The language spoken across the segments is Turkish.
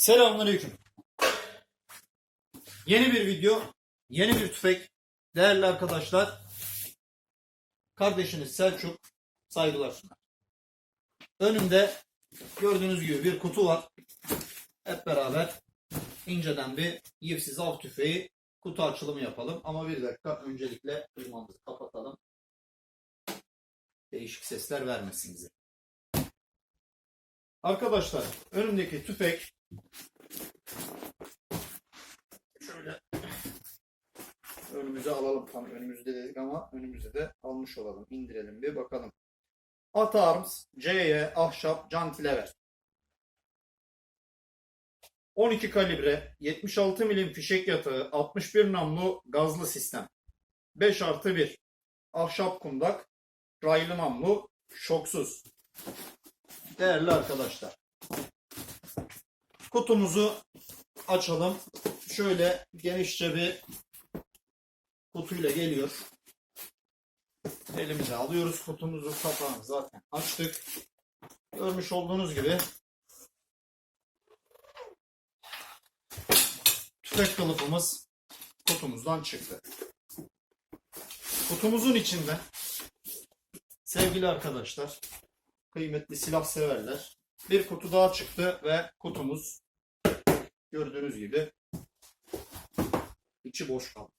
Selamünaleyküm. Yeni bir video, yeni bir tüfek. Değerli arkadaşlar, kardeşiniz Selçuk saygılar sunar. Önümde gördüğünüz gibi bir kutu var. Hep beraber inceden bir yivsiz av tüfeği kutu açılımı yapalım. Ama bir dakika öncelikle klimamızı kapatalım. Değişik sesler vermesin bize. Arkadaşlar önümdeki tüfek şöyle önümüze alalım tam önümüzde dedik ama önümüze de almış olalım. indirelim bir bakalım. At Arms CY Ahşap Cantilever 12 kalibre 76 milim fişek yatağı 61 namlu gazlı sistem 5 artı 1 ahşap kundak raylı namlu şoksuz Değerli arkadaşlar. Kutumuzu açalım. Şöyle genişçe bir kutuyla geliyor. Elimize alıyoruz kutumuzu. Kapağını zaten açtık. Görmüş olduğunuz gibi tüfek kılıfımız kutumuzdan çıktı. Kutumuzun içinde sevgili arkadaşlar kıymetli silah severler. Bir kutu daha çıktı ve kutumuz gördüğünüz gibi içi boş kaldı.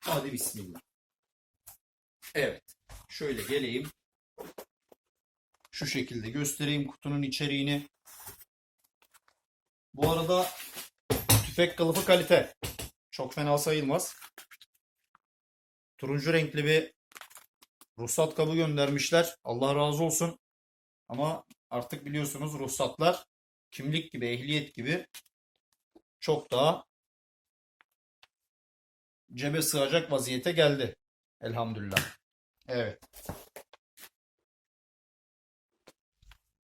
Hadi bismillah. Evet. Şöyle geleyim. Şu şekilde göstereyim kutunun içeriğini. Bu arada tüfek kılıfı kalite. Çok fena sayılmaz. Turuncu renkli bir ruhsat kabı göndermişler. Allah razı olsun. Ama artık biliyorsunuz ruhsatlar kimlik gibi, ehliyet gibi çok daha cebe sığacak vaziyete geldi. Elhamdülillah. Evet.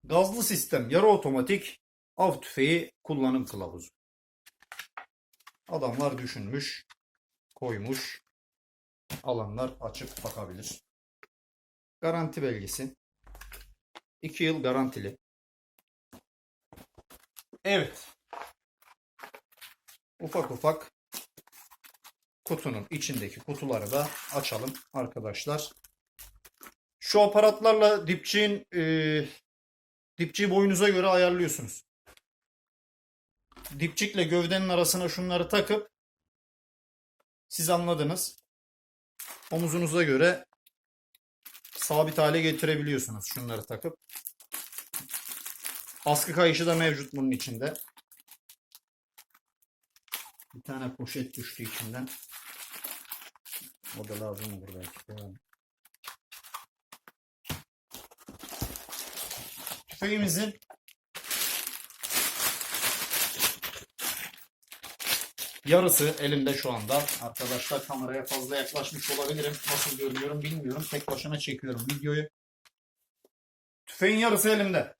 Gazlı sistem, yarı otomatik av tüfeği kullanım kılavuzu. Adamlar düşünmüş, koymuş. Alanlar açıp bakabilir. Garanti belgesi. 2 yıl garantili. Evet. Ufak ufak kutunun içindeki kutuları da açalım arkadaşlar. Şu aparatlarla dipçiğin e, dipçiği boyunuza göre ayarlıyorsunuz. Dipçikle gövdenin arasına şunları takıp siz anladınız. Omuzunuza göre sabit hale getirebiliyorsunuz şunları takıp. Askı kayışı da mevcut bunun içinde. Bir tane poşet düştü içinden. O da lazım olur belki. Devam. Tüfeğimizin yarısı elimde şu anda. Arkadaşlar kameraya fazla yaklaşmış olabilirim. Nasıl görünüyorum bilmiyorum. Tek başına çekiyorum videoyu. Tüfeğin yarısı elimde.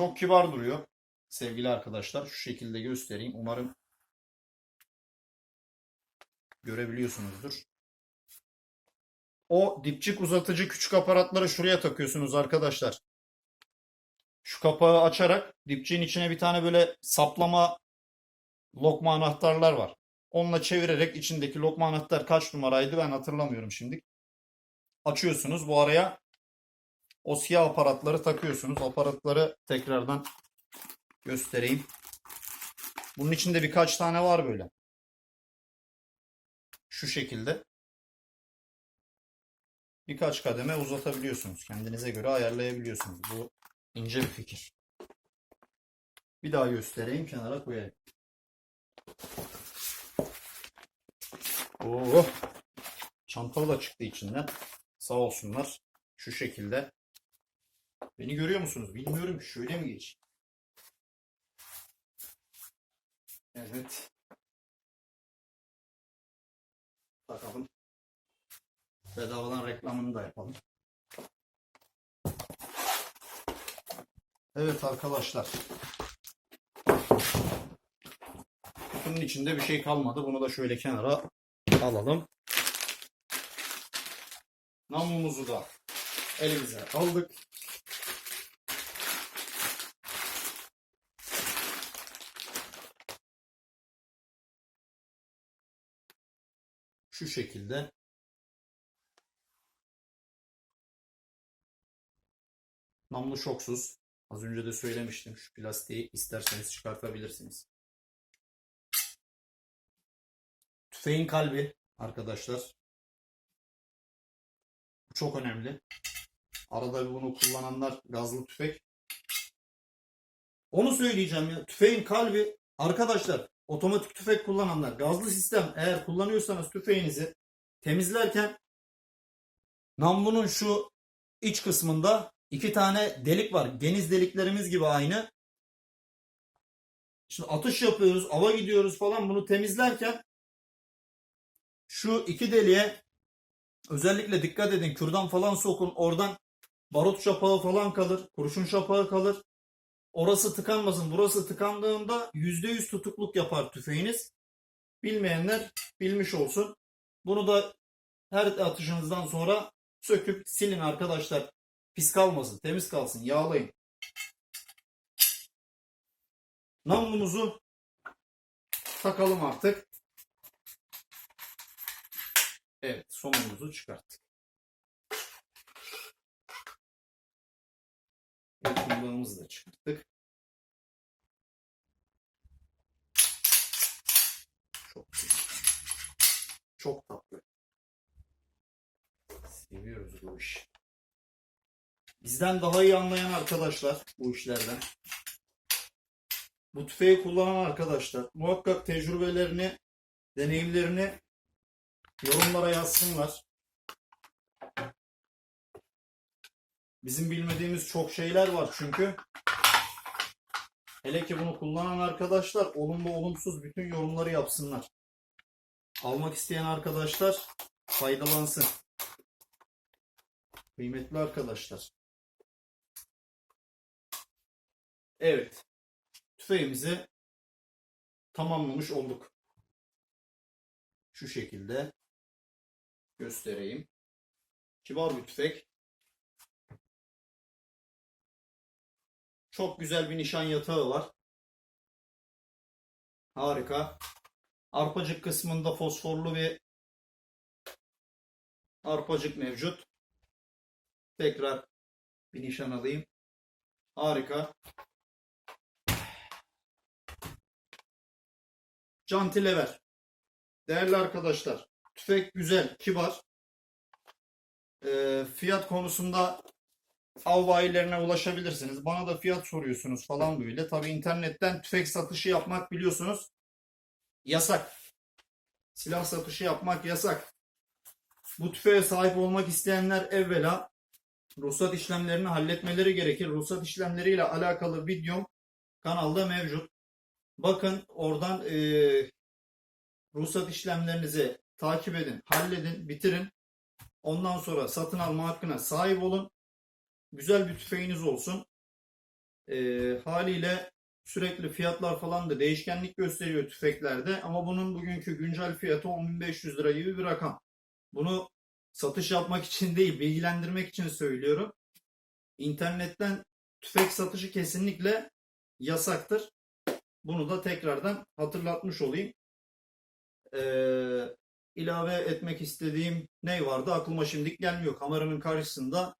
Çok kibar duruyor. Sevgili arkadaşlar şu şekilde göstereyim. Umarım görebiliyorsunuzdur. O dipçik uzatıcı küçük aparatları şuraya takıyorsunuz arkadaşlar. Şu kapağı açarak dipçiğin içine bir tane böyle saplama lokma anahtarlar var. Onunla çevirerek içindeki lokma anahtar kaç numaraydı ben hatırlamıyorum şimdi. Açıyorsunuz bu araya o siyah aparatları takıyorsunuz. Aparatları tekrardan göstereyim. Bunun içinde birkaç tane var böyle. Şu şekilde. Birkaç kademe uzatabiliyorsunuz. Kendinize göre ayarlayabiliyorsunuz. Bu ince bir fikir. Bir daha göstereyim kenara koyayım. Oo. Çantalı da çıktı içinden. Sağ olsunlar. Şu şekilde. Beni görüyor musunuz? Bilmiyorum. Şöyle mi geç? Evet. Bakalım. Bedavadan reklamını da yapalım. Evet arkadaşlar. Kutunun içinde bir şey kalmadı. Bunu da şöyle kenara alalım. Namlumuzu da elimize aldık. Şu şekilde namlu şoksuz. Az önce de söylemiştim. Şu plastiği isterseniz çıkartabilirsiniz. Tüfeğin kalbi arkadaşlar. Bu çok önemli. Arada bunu kullananlar gazlı tüfek. Onu söyleyeceğim ya. Tüfeğin kalbi arkadaşlar otomatik tüfek kullananlar gazlı sistem eğer kullanıyorsanız tüfeğinizi temizlerken namlunun şu iç kısmında iki tane delik var. Geniz deliklerimiz gibi aynı. Şimdi atış yapıyoruz, ava gidiyoruz falan bunu temizlerken şu iki deliğe özellikle dikkat edin. Kürdan falan sokun. Oradan barut şapağı falan kalır. Kurşun şapağı kalır. Orası tıkanmasın. Burası tıkandığında %100 tutukluk yapar tüfeğiniz. Bilmeyenler bilmiş olsun. Bunu da her atışınızdan sonra söküp silin arkadaşlar. Pis kalmasın, temiz kalsın. Yağlayın. Namlumuzu takalım artık. Evet, somunumuzu çıkarttık. Yakınlığımızı da çıkarttık. Çok güzel. Çok tatlı. Seviyoruz bu işi. Bizden daha iyi anlayan arkadaşlar bu işlerden. Bu tüfeği kullanan arkadaşlar muhakkak tecrübelerini, deneyimlerini yorumlara yazsınlar. Bizim bilmediğimiz çok şeyler var çünkü. Hele ki bunu kullanan arkadaşlar olumlu olumsuz bütün yorumları yapsınlar. Almak isteyen arkadaşlar faydalansın. Kıymetli arkadaşlar. Evet. Tüfeğimizi tamamlamış olduk. Şu şekilde göstereyim. Kibar bir tüfek. Çok güzel bir nişan yatağı var. Harika. Arpacık kısmında fosforlu bir arpacık mevcut. Tekrar bir nişan alayım. Harika. Cantilever. Değerli arkadaşlar, tüfek güzel, kibar. Ee, fiyat konusunda av bayilerine ulaşabilirsiniz. Bana da fiyat soruyorsunuz falan böyle. Tabi internetten tüfek satışı yapmak biliyorsunuz yasak. Silah satışı yapmak yasak. Bu tüfeğe sahip olmak isteyenler evvela ruhsat işlemlerini halletmeleri gerekir. Ruhsat işlemleriyle alakalı videom kanalda mevcut. Bakın oradan eee ruhsat işlemlerinizi takip edin, halledin, bitirin. Ondan sonra satın alma hakkına sahip olun. Güzel bir tüfeğiniz olsun. Eee, haliyle sürekli fiyatlar falan da değişkenlik gösteriyor tüfeklerde. Ama bunun bugünkü güncel fiyatı 10.500 lira gibi bir rakam. Bunu satış yapmak için değil, bilgilendirmek için söylüyorum. İnternetten tüfek satışı kesinlikle yasaktır. Bunu da tekrardan hatırlatmış olayım. Ee, ilave etmek istediğim ne vardı aklıma şimdilik gelmiyor. Kameranın karşısında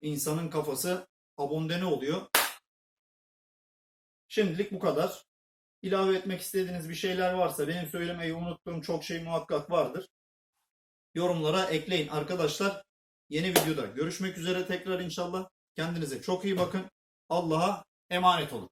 insanın kafası abondene oluyor. Şimdilik bu kadar. İlave etmek istediğiniz bir şeyler varsa benim söylemeyi unuttuğum çok şey muhakkak vardır. Yorumlara ekleyin arkadaşlar. Yeni videoda görüşmek üzere tekrar inşallah. Kendinize çok iyi bakın. Allah'a emanet olun.